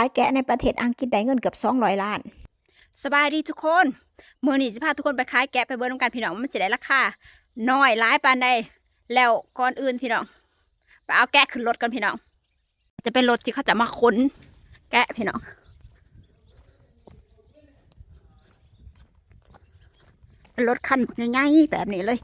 ายแกะในประเทศอังกฤษได้เงินเกือบ200 ล้าน สบายดีทุกคน มือนี้สิพาทุกคนไปขายแกะไปเบิ้งนำกันพี่น้องว่ามันสิได้ราคาน้อยร้ายปานใดแล้วก่อนอื่นพี่น้องไปเอาแกะขึ้นรถกันพี่น้อง จะเป็นรถที่เขาจะมาขนแกะพี่น้องเป็นรถคันง่ายๆแบบนี้เลย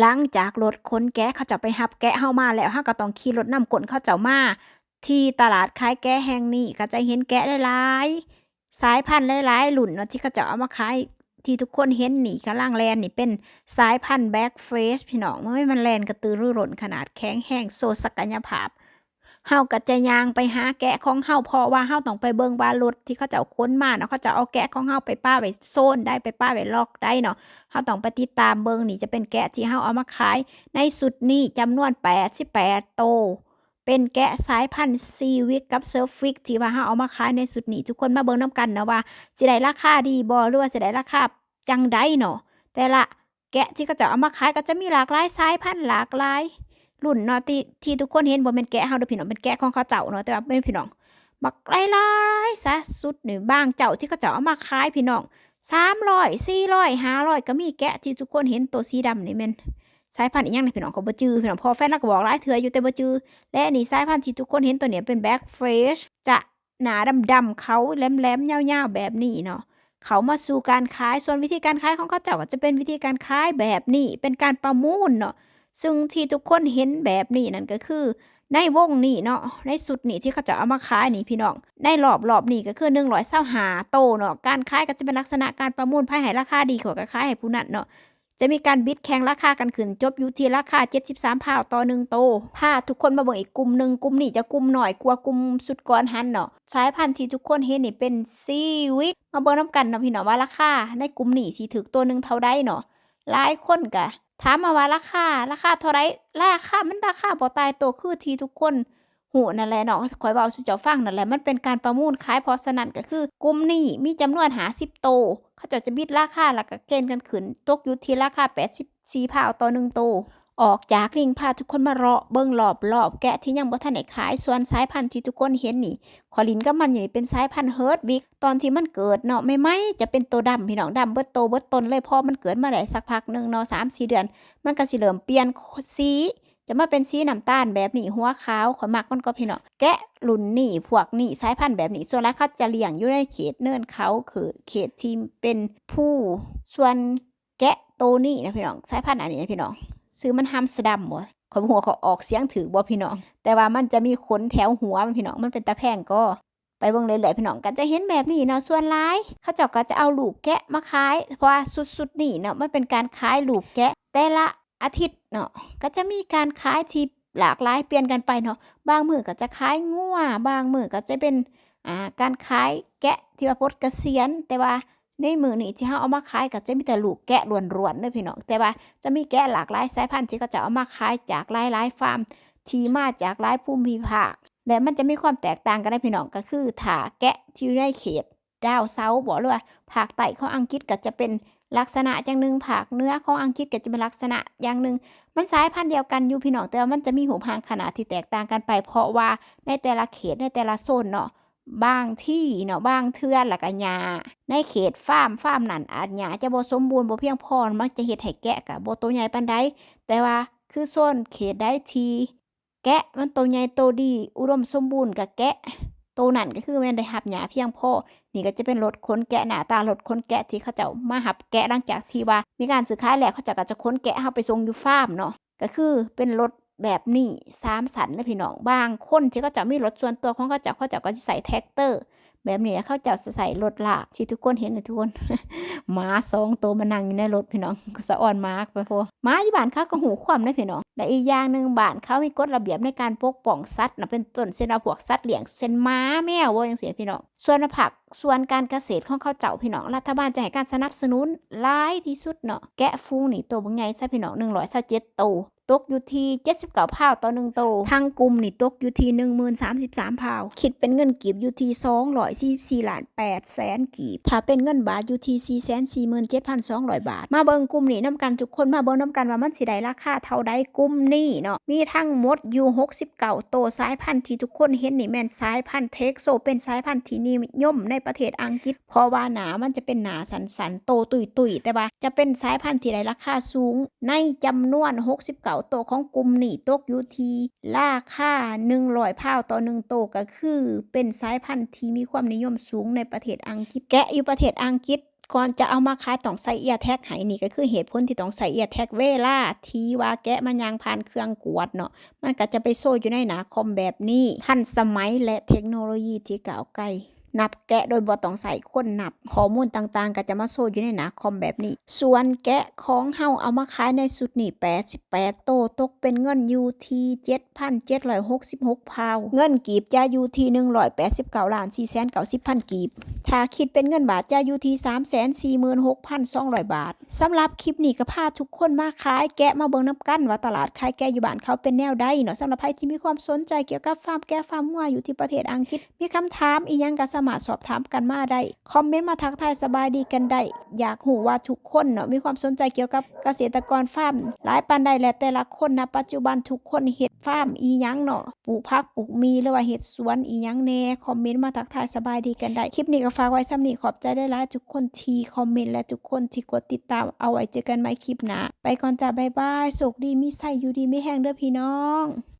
หลังจากรถขนแกะเขาจะไปหับแกะเฮามาแล้วเฮาก็ต้องขี่รถนำกลเขาเจ้ามา ที่ตลาดขายแกะแห่งนี้ก็จะเห็นแกะหลายๆ สายพันธุ์หลายๆรุ่นเนาะที่เขาจ้าเอามาขายที่ทุกคนเห็นนี่กำลังแลนนี่เป็นสายพันธุ์แบ็กเฟสพี่น้องเอ้ยมันแลนกระตือรือร้นขนาดแข็งแห้งโซศักยภาพเฮาก็จะยางไปหาแกะของเฮาเพราะว่าเฮาต้องไปเบิงวารถที่เขาจะเอาค้นมาเนาะเขาจะเอาแกะของเฮาไปป้าไว้โซนได้ไปป้าไว้ล็อกได้เนาะเฮาต้องไปติดตามเบิงนี่จะเป็นแกะที่เฮาเอามาขาย ในสุดนี้จำนวน 88 โต เป็นแกะสายพันธุ์ซีวิกกับเซิร์ฟฟิกที่ว่าเฮาเอามาขายในสุดนี้ ทุกคนมาเบิ่งนํกันนะว่าสิได้ราคาดีบ่หรือว่าสิได้ราคาจังไดเนาะแต่ละแกะที่เขาจะเอามาขายก็จะมีหลากหลายสายพันธุ์หลากหลายรุ่นเนาะที่ที่ทุกคนเห็นบ่แม่นแกะเฮาเด้อพี่น้องเป็นแกะของเขาเจ้าเนาะแต่ว่าเป็นพี่น้องบักหลายๆซะสุดนี่บางเจ้าที่เขาเจ้าเอามาขายพี่น้อง300 400 500ก็มีแกะที่ทุกคนเห็นตัวสีดำนี่แม่น สายพันธุ์อีหยังนี่พี่น้องเขาบ่จื้อพี่น้องพอแฟนเราก็บอกหลายเทื่ออยู่แต่บ่จื้อและนนี้สายพันธุ์ที่ทุกคนเห็นตัวเนี้ยเป็นแบ็กเฟชจะหนาดำๆเขาแหลมๆยาวๆแบบนี้เนาะเขามาสู่การขายส่วนวิธีการขายของเขาเจ้าก็จะเป็นวิธีการขายแบบนี้เป็นการประมูลเนาะซึ่งที่ทุกคนเห็นแบบนี้นั่นก็คือ ในวงนี้เนาะในสุดนี้ที่เขาจะเอามาขายนี่พี่น้องในรอบรอบนี้ก็คือหนึ่งร้อยเศร้าหาโตเนาะการขายก็จะเป็นลักษณะการประมูลภายให้ราคาดีกว่าก็ขายให้ผู้นั้นเนาะ จะมีการบิดแข่งราคากันขึ้นจบอยู่ที่ราคา 73พาต่อหนึ่งโตพาทุกคนมาเบิ่งอีกกลุ่มหนึ่งกลุ่มนี้จะกลุ่มหน่อยกว่ากลุ่มสุดก่อนหันเนาะสายพันธุ์ที่ทุกคนเห็นนี่เป็นซีวิกมาเบิ่งน้ำกันเนาะพี่น้อว่าราคาในกลุ่มนี้สิถึกตัวหนึ่งเท่าใดเนาะหลายคนก็ถามมาว่าราคาราคาเท่าไรราคามันราคาบ่ตายตัวคือที่ทุกคนหูนั่นแหละเนาะคอยเว้าสู่เจ้าฟังนั่นแหละมันเป็นการประมูลขายพราะฉะนั้นก็คือกลุ่มนี้มีจำนวน50โต เขาจะจะบิดราคาแล้วก็เกณฑ์กันขึ้นตกอยู่ที่ราคา84พาวต่อ1โตวออกจากลิงพาทุกคนมาเลาะเบิ่งรอบรอบแกะที่ยังบ่ทันได้ขายส่วนสายพันธุ์ที่ทุกคนเห็นนี่ขอลินกับมันอยู่นี่เป็นสายพันธุ์เฮิร์ตวิกตอนที่มันเกิดเนาะไม่ไม่จะเป็นตัวดำพี่น้องดำเบิดโตเบิดตนเลยพอมันเกิดมาได้สักพักหนึงเนาะ3-4เดือน มันก็สิเริ่มเปลี่ยนสี จะมาเป็นสีน้ำตาลแบบนี้หัวขาวข่อยมักมันก็พี่น้องแกะรุ่นนี่พวกนี่สายพันธุ์แบบนี้ส่วนแล้วเขาจะเลี้ยงอยู่ในเขตเนินเขาคือเขตที่เป็นผู้ส่วนแกะโตนี่นะพี่น้องสายพันธุ์อันนี้นะพี่น้องซื้อมันฮัมสดัมบ่ข่อยบ่ฮู้ว่าเขาออกเสียงถือบ่พี่น้อง แต่ว่ามันจะมีขนแถวหัวมันพี่น้องมันเป็นตะแพงก็ไปเบิ่งเรื่อยๆพี่น้องก็จะเห็นแบบนี้เนาะส่วนหลายเขาเจ้าก็จะเอาลูกแกะมาขาย เพราะว่าสุดๆนี่เนาะมันเป็นการขายลูกแกะแต่ละ อาทิตย์เนาะก็จะมีการขายที่หลากหลายเปลี่ยนกันไปเนาะบางมือก็จะขายงัวบางมือก็จะเป็นอ่าการขายแกะที่ว่าปลดเกษียณแต่ว่าในมือนี้ที่เฮาเอามาขายก็จะมีแต่ลูกแกะล้วนๆเด้อพี่น้องแต่ว่าจะมีแกะหลากหลายสายพันธุ์ที่เขาจะเอามาขายจากหลายๆฟาร์มที่มาจากหลายภูมิภาคและมันจะมีความแตกต่างกันได้พี่น้องก็คือถ้าแกะที่อยู่ในเขตดาวเซาบอกเลยว่าภาคใต้ของอังกฤษก็จะเป็น ลักษณะอย่างหนึ่งภาคเนื้อของอังกฤษก็จะเป็นลักษณะอย่างหนึ่งมันสายพันธุ์เดียวกันอยู่พี่น้องแต่ว่ามันจะมีหูพางขนาดที่แตกต่างกันไป เพราะว่าในแต่ละเขตในแต่ละโซนเนาะบางที่เนาะบางเทือนแล้วก็หญ้าในเขตฟาร์มฟาร์มนั่นอาจหญ้าจะบ่สมบูรณ์บ่เพียงพอมันจะเฮ็ดให้แกะก็บ่โตใหญ่ปานใดแต่ว่าคือโซนเขตใดที่แกะมันโตใหญ่โตดี อุดมสมบูรณ์กับแกะ โตนั่นก็คือแม่นได้หับหยาเพียงพอนี่ก็จะเป็นรถค้นแกะหนาตารถค้นแกะที่เขาเจ้ามาหับแกะหลังจากที่ว่า มีการซื้อขายแล้วเขาจะก็จะค้นแกะเฮาไปส่งอยู่ฟาร์มเนาะก็คือเป็นรถแบบนี้สามสันนะพี่น้องบางคนที่เขาจะมีรถส่วนตัวของเขาจะเขาจะก็จะใส่แท็กเตอร์ แบบนี้เขาเจ้าใส่รถลากที่ทุกคนเห็นนะทุกคนหมาสองตัวมานั่งอยู่ในรถพี่น้องก็สะอ่อนมาไปพอหมาอยู่บ้านเขาก็หูความนะพี่น้องและอีกอย่างหนึ่งบ้านเขามีกฎระเบียบในการปกป้องสัตว์นะเป็นต้นเช่นว่าพวกสัตว์เลี้ยงเช่นหม้าแมวว่าอย่างเสียพี่น้องส่วนผักส่วนการเกษตรของเขาเจ้าพี่น้องรัฐบาลจะให้การสนับสนุนหลายที่สุดเนาะแกะฟูงนี่ตัวบางไงซะพี่น้องหนึ่งร้อยเจ็ดตัว ตกอยู่ที่ 79พาวต่อ1โตวทางกลุ่มนี่ตกอยู่ที่1033พาว คิดเป็นเงินกีบอยู่ที่244ล้าน8แสนกีบ ถ้าเป็นเงินบาทอยู่ที่447,200 บาท มาเบิ่งกลุ่มนี้นํกันทุกคนมาเบิ่งนํกันว่ามันสิได้ราคาเท่าใดกลุ่มนี้เนาะ มีทั้งหมดอยู่69โตสายพันธุ์ที่ทุกคนเห็นนี่แม่นสายพันธุ์เท็กโซเป็นสายพันธุ์ที่นิยมในประเทศอังกฤษ เพราะว่าหนามันจะเป็นหนาสันๆโตตุยๆแต่ว่าจะเป็นสายพันธุ์ที่ได้ราคาสูงในจำนวน 69ตัวของกลุ่มนี้ตกอยู่ที่ราคา100พาวต่อ1ตัวก็คือ เป็นสายพันธุ์ที่มีความนิยมสูงในประเทศอังกฤษ แกะอยู่ประเทศอังกฤษก่อนจะเอามาขายต้องใส่เอียแท็กให้นี่ก็คือเหตุผลที่ต้องใส่เอียแท็กเวลาที่ว่าแกะมันยางผ่านเครื่องกวดเนาะมันก็จะไปโซ่อยู่ในหนาคอมแบบนี้ทันสมัยและเทคโนโลยีที่เก้าไกล นับแกะโดยบ่ต้องใส่คนนับข้อมูลต่างๆ ก็จะมาโซอยู่ในหนาคอมแบบนี้ ส่วนแกะของเฮาเอามาขายในสุดนี่88 โตตกเป็นเงินอยู่ที่7,766พาวเงินกีบจะอยู่ที่189ล้าน490พันกีบ ถ้าคิดเป็นเงินบาทจะอยู่ที่346,200 บาทสำหรับคลิปนี้ก็พาทุกคนมาขายแกะมาเบิ่งน้ำกันว่าตลาดขายแกะอยู่บ้านเขาเป็นแนวใดเนาะสำหรับใครที่มีความสนใจเกี่ยวกับฟาร์มแกะฟาร์มงัวอยู่ที่ประเทศอังกฤษมีคำถามอีหยังก็สามารถสอบถามกันมาได้ คอมเมนต์มาทักทายสบายดีกันได้ อยากหูว่าทุกคนเนาะมีความสนใจเกี่ยวกับเกษตรกรฟาร์มหลายปานใดและแต่ละคนนะปัจจุบันทุกคนเฮ็ดฟาร์มอีหยังเนาะปลูกผักปลูกมีหรือว่าเฮ็ดสวนอีหยังแน่คอมเมนต์มาทักทายสบายดีกันได้ คลิปนี้ก็ฝากไว้ซ้ำนี้ขอบใจได้หลายทุกคนที่คอมเมนต์และทุกคนที่กดติดตามเอาไว้เจอกันใหม่คลิปหน้าไปก่อนจ้าบ๊ายบายโชคดีมีไส้อยู่ดีไมีแห้งเด้อพี่น้อง